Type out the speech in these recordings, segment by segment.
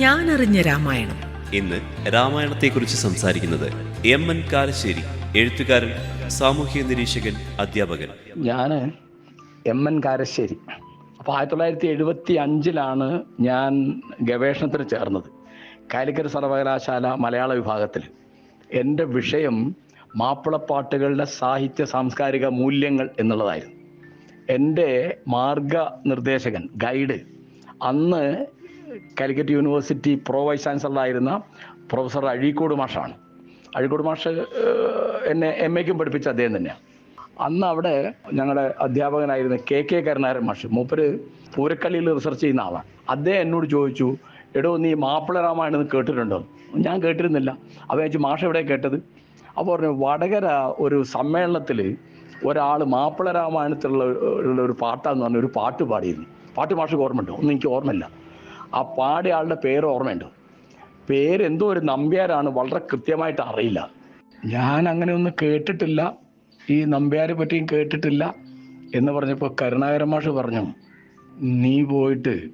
ഞാനറിഞ്ഞ രാമായണം. ഇന്ന് രാമായണത്തെക്കുറിച്ച് സംസാരിക്കുന്നത് M N കാലശ്ശേരി എഴുത്തുകാരൻ സാമൂഹ്യ നിരീക്ഷകൻ അധ്യാപകൻ. ഞാൻ എം എൻ കാരശ്ശേരി. അപ്പോൾ ആയിരത്തി തൊള്ളായിരത്തി എഴുപത്തി അഞ്ചിലാണ് ഞാൻ ഗവേഷണത്തിന് ചേർന്നത്. കാലിക്കറ്റ് സർവകലാശാല മലയാള വിഭാഗത്തിൽ എന്റെ വിഷയം മാപ്പിളപ്പാട്ടുകളുടെ സാഹിത്യ സാംസ്കാരിക മൂല്യങ്ങൾ എന്നുള്ളതായിരുന്നു. എന്റെ മാർഗനിർദ്ദേശകൻ ഗൈഡ് അന്ന് കാലിക്കറ്റ് യൂണിവേഴ്സിറ്റി പ്രോ വൈസ് ചാൻസലറായിരുന്ന പ്രൊഫസർ അഴീക്കോട് മാഷാണ്. അഴീക്കോട് മാഷ് എന്നെ എം എക്കും പഠിപ്പിച്ച അദ്ദേഹം തന്നെയാണ് അന്ന് അവിടെ ഞങ്ങളുടെ അധ്യാപകനായിരുന്ന കെ കെ കരുണാരൻ മാഷ് മൂപ്പര് പൂരക്കളിയിൽ റിസർച്ച് ചെയ്യുന്ന ആളാണ് അദ്ദേഹം എന്നോട് ചോദിച്ചു എടോ നീ മാപ്പിള രാമായണം കേട്ടിട്ടുണ്ടോ? ഞാൻ കേട്ടിരുന്നില്ല. അപ്പോൾ ചോദിച്ചു മാഷ് എവിടെ കേട്ടത്? അപ്പോൾ പറഞ്ഞു വടകര ഒരു സമ്മേളനത്തിൽ ഒരാൾ മാപ്പിള രാമായണത്തിലുള്ള ഒരു പാട്ടാന്ന് പറഞ്ഞ ഒരു പാട്ട് പാടിയിരുന്നു. പാട്ട് മാഷ് ഓർമ്മയുണ്ടോ? ഒന്നും എനിക്ക് ഓർമ്മയില്ല. ആ പാടിയ ആളുടെ പേര് ഓർമ്മയുണ്ട്? പേരെന്തോ ഒരു നമ്പ്യാരാണ് വളരെ കൃത്യമായിട്ട് അറിയില്ല. ഞാൻ അങ്ങനെ ഒന്നും കേട്ടിട്ടില്ല. ഈ നമ്പ്യാരെ പറ്റിയും കേട്ടിട്ടില്ല എന്ന് പറഞ്ഞപ്പോൾ കരുണാകരൻ മാഷ് പറഞ്ഞു നീ പോയിട്ട്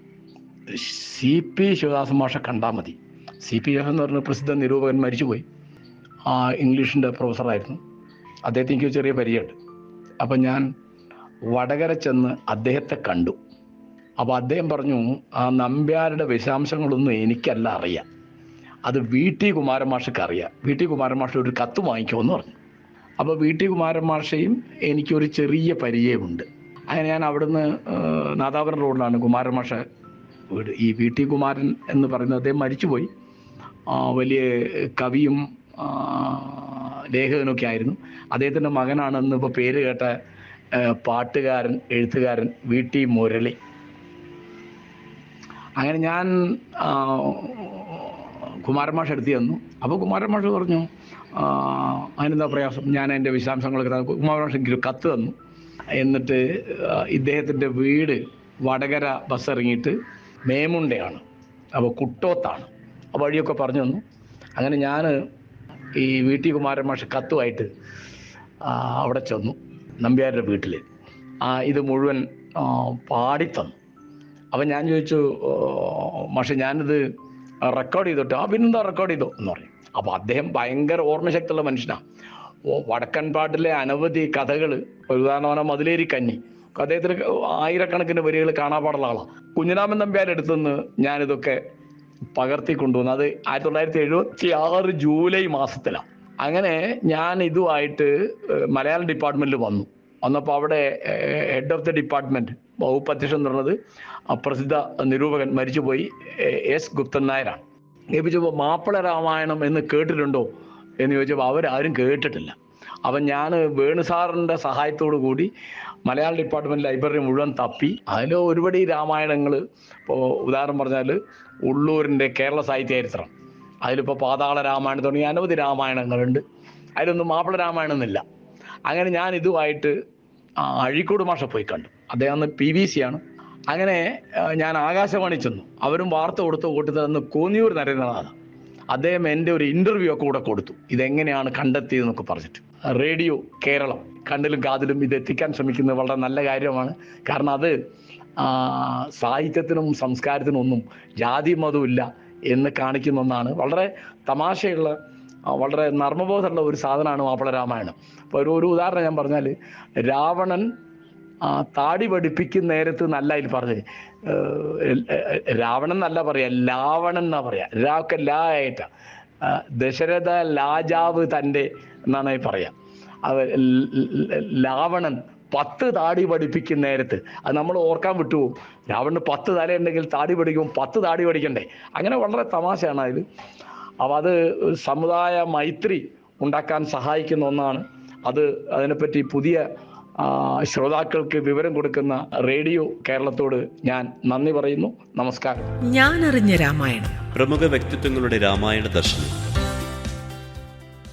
സി പി ശിവദാസൻ മാഷെ കണ്ടാൽ മതി. സി പി എന്ന് പറഞ്ഞ പ്രസിദ്ധ നിരൂപകൻ മരിച്ചുപോയി. ആ ഇംഗ്ലീഷിന്റെ പ്രൊഫസറായിരുന്നു. അദ്ദേഹത്തിനെനിക്ക് ചെറിയ പരിചയമുണ്ട്. അപ്പം ഞാൻ വടകര ചെന്ന് അദ്ദേഹത്തെ കണ്ടു. അപ്പോൾ അദ്ദേഹം പറഞ്ഞു ആ നമ്പ്യാരുടെ വിശദാംശങ്ങളൊന്നും എനിക്കല്ല അറിയാം. അത് വി ടി കുമാരൻ അറിയാം. വി ടി കുമാരൻ മാഷ ഒരു കത്ത് വാങ്ങിക്കുമെന്ന് പറഞ്ഞു. അപ്പോൾ വി ടി കുമാരൻ മാഷയും എനിക്കൊരു ചെറിയ പരിചയമുണ്ട്. അങ്ങനെ ഞാൻ അവിടുന്ന് നാദാപുരം റോഡിലാണ് കുമാരൻ മാഷ വീട്. ഈ വി ടി കുമാരൻ എന്ന് പറയുന്നത് അദ്ദേഹം മരിച്ചുപോയി. വലിയ കവിയും ലേഖകനൊക്കെ ആയിരുന്നു. അദ്ദേഹത്തിന്റെ മകനാണെന്ന് ഇപ്പോൾ പേര് കേട്ട പാട്ടുകാരൻ എഴുത്തുകാരൻ വി ടി മുരളി. അങ്ങനെ ഞാൻ കുമാരമാഷ എടുത്തു തന്നു അപ്പോൾ കുമാരമാഷ പറഞ്ഞു അതിനെന്താ പ്രയാസം? ഞാൻ എന്റെ വിശദാംശങ്ങളൊക്കെ. കുമാരമാഷ എനിക്ക് ഒരു കത്ത് തന്നു. എന്നിട്ട് ഇദ്ദേഹത്തിന്റെ വീട് വടകര ബസ് ഇറങ്ങിയിട്ട് മേമുണ്ടയാണ്. അപ്പോൾ കുട്ടോത്താണ്. ആ വഴിയൊക്കെ പറഞ്ഞു തന്നു. അങ്ങനെ ഞാൻ ഈ വി ടി കുമാരമാഷ കത്തുമായിട്ട് അവിടെ ചെന്നു. നമ്പ്യാരുടെ വീട്ടിൽ ഇത് മുഴുവൻ പാടിത്തന്നു. അപ്പം ഞാൻ ചോദിച്ചു "ഓ, മാഷെ ഞാനിത് റെക്കോർഡ് ചെയ്തിട്ട്. ആ പിന്നെന്താ റെക്കോർഡ് ചെയ്തോ? എന്ന് പറയും അപ്പോൾ അദ്ദേഹം ഭയങ്കര ഓർമ്മശക്തിയുള്ള മനുഷ്യനാണ് വടക്കൻ പാട്ടിലെ അനവധി കഥകൾ ഉദാഹരണമാണ് മതിലേരി കഞ്ഞി അദ്ദേഹത്തിന് ആയിരക്കണക്കിന് വരികൾ കാണാപാടുള്ള ആളാണ് കുഞ്ഞിരാമൻ നമ്പ്യാരുടെ അടുത്തുനിന്ന് ഞാനിതൊക്കെ പകർത്തി കൊണ്ടുവന്നു. അത് ആയിരത്തി തൊള്ളായിരത്തി എഴുപത്തി ആറ് ജൂലൈ മാസത്തിലാണ് അങ്ങനെ ഞാൻ ഇതുമായിട്ട് മലയാളം ഡിപ്പാർട്ട്മെന്റിൽ വന്നു. വന്നപ്പോൾ അവിടെ ഹെഡ് ഓഫ് ദി ഡിപ്പാർട്ട്മെന്റ് വകുപ്പ് അധ്യക്ഷൻ എന്ന് പറഞ്ഞത് പ്രസിദ്ധ നിരൂപകൻ മരിച്ചുപോയി എസ് ഗുപ്തൻ നായരാണ്. ലഭിച്ചപ്പോൾ മാപ്പിള രാമായണം എന്ന് കേട്ടിട്ടുണ്ടോ എന്ന് ചോദിച്ചപ്പോൾ അവരാരും കേട്ടിട്ടില്ല. അപ്പം ഞാൻ വേണു സാറിന്റെ സഹായത്തോടു കൂടി മലയാള ഡിപ്പാർട്ട്മെന്റ് ലൈബ്രറി മുഴുവൻ തപ്പി. അതിൽ ഒരുപടി രാമായണങ്ങൾ ഇപ്പോൾ ഉദാഹരണം പറഞ്ഞാൽ ഉള്ളൂരിന്റെ കേരള സാഹിത്യ ചരിത്രം. അതിലിപ്പോൾ പാതാള രാമായണം തുടങ്ങിയ അനവധി രാമായണങ്ങളുണ്ട്. അതിലൊന്നും മാപ്പിള രാമായണം എന്നില്ല അങ്ങനെ ഞാൻ ഇതുമായിട്ട് അഴീക്കോട് മാഷ പോയി കണ്ടു. അദ്ദേഹം അന്ന് പി വി സി ആണ്. അങ്ങനെ ഞാൻ ആകാശവാണി ചെന്നു. അവരും വാർത്ത കൊടുത്ത് കൂട്ടുന്നതെന്ന് കോന്നിയൂർ നരേന്ദ്രനാഥ്. അദ്ദേഹം എന്റെ ഒരു ഇന്റർവ്യൂ ഒക്കെ കൂടെ കൊടുത്തു. ഇതെങ്ങനെയാണ് കണ്ടെത്തിയതെന്നൊക്കെ പറഞ്ഞിട്ട്. റേഡിയോ കേരളം. കണ്ണിലും കാതിലും ഇത് എത്തിക്കാൻ ശ്രമിക്കുന്നത് വളരെ നല്ല കാര്യമാണ്. കാരണം അത് സാഹിത്യത്തിനും സംസ്കാരത്തിനും ഒന്നും ജാതി മതവും ഇല്ല എന്ന് കാണിക്കുന്ന ഒന്നാണ്. വളരെ തമാശയുള്ള വളരെ നർമ്മബോധമുള്ള ഒരു സാധനമാണ് മാപ്പിള രാമായണം. അപ്പോൾ ഒരു ഒരു ഉദാഹരണം ഞാൻ പറഞ്ഞാൽ രാവണൻ താടി പഠിപ്പിക്കുന്ന നേരത്ത് നല്ല അതിൽ ഏഹ്, രാവണൻ എന്നല്ല പറയാ ലാവണൻ എന്നാ പറയാ. രാക്കെ ലാ ആയിട്ട. ദശരഥ ലാജാവ് തന്റെ എന്നാണ് പറയാ. അത് ലാവണൻ പത്ത് താടി പഠിപ്പിക്കുന്ന നേരത്ത് അത് നമ്മൾ ഓർക്കാൻ വിട്ടുപോകും. രാവണന് പത്ത് തലയുണ്ടെങ്കിൽ താടി പഠിക്കും പത്ത് താടി പഠിക്കണ്ടേ? അങ്ങനെ വളരെ തമാശയാണ് അതിൽ അപ്പോൾ അത് സമുദായ മൈത്രി ഉണ്ടാക്കാൻ സഹായിക്കുന്ന ഒന്നാണ്. അത് അതിനെപ്പറ്റി പുതിയ ശ്രോതാക്കൾക്ക് വിവരം കൊടുക്കുന്ന റേഡിയോ കേരളത്തോട് ഞാൻ നന്ദി പറയുന്നു. നമസ്കാരം. ഞാൻ അറിഞ്ഞ രാമായണം. പ്രമുഖ വ്യക്തിത്വങ്ങളുടെ രാമായണ ദർശനം.